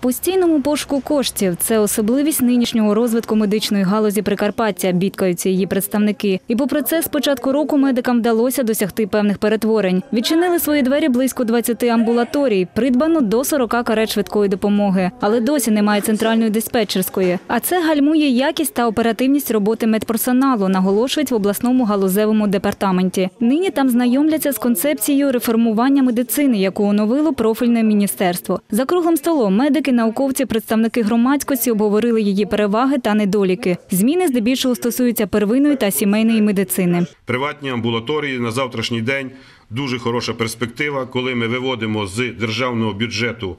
Постійному пошуку коштів це особливість нинішнього розвитку медичної галузі Прикарпаття, бідкаються її представники. І попри це, з початку року медикам вдалося досягти певних перетворень. Відчинили свої двері близько 20 амбулаторій, придбано до 40 карет швидкої допомоги, але досі немає центральної диспетчерської. А це гальмує якість та оперативність роботи медперсоналу, наголошують в обласному галузевому департаменті. Нині там знайомляться з концепцією реформування медицини, яку оновило профільне міністерство. За круглим столом медики, науковці, представники громадськості обговорили її переваги та недоліки. Зміни здебільшого стосуються первинної та сімейної медицини. Приватні амбулаторії на завтрашній день дуже хороша перспектива, коли ми виводимо з державного бюджету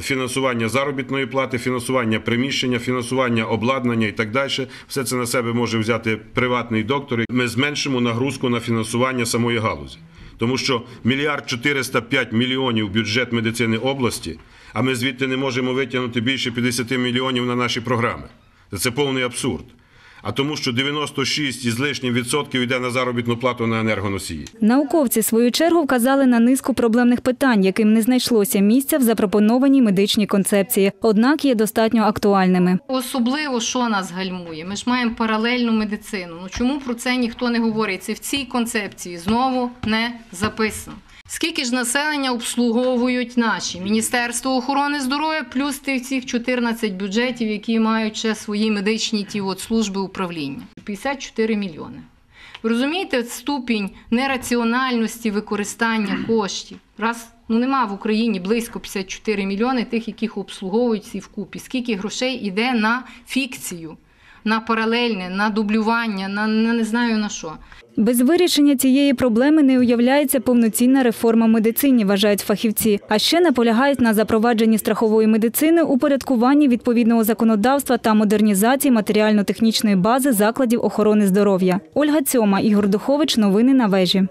фінансування заробітної плати, фінансування приміщення, фінансування обладнання і так далі. Все це на себе може взяти приватний доктор. Ми зменшимо нагрузку на фінансування самої галузі. Тому що мільярд 405 мільйонів бюджет медицини області, а ми звідти не можемо витягнути більше 50 мільйонів на наші програми. Це повний абсурд. А тому, що 96 із лишнім відсотків йде на заробітну плату на енергоносії. Науковці в свою чергу вказали на низку проблемних питань, яким не знайшлося місця в запропонованій медичній концепції, однак є достатньо актуальними. Особливо, що нас гальмує? Ми ж маємо паралельну медицину. Ну чому про це ніхто не говорить? Це в цій концепції знову не записано. Скільки ж населення обслуговують наші Міністерство охорони здоров'я, плюс тих цих 14 бюджетів, які мають ще свої медичні ті от служби управління? 54 мільйони. Ви розумієте ступінь нераціональності використання коштів? Раз ну нема в Україні близько 54 мільйони тих, яких обслуговують всі вкупі. Скільки грошей йде на фікцію, на паралельне, на дублювання, на, на не знаю на що. Без вирішення цієї проблеми не уявляється повноцінна реформа медицині, вважають фахівці. А ще наполягають на запровадженні страхової медицини, упорядкуванні відповідного законодавства та модернізації матеріально-технічної бази закладів охорони здоров'я. Ольга Цьома, Ігор Духович. Новини на вежі.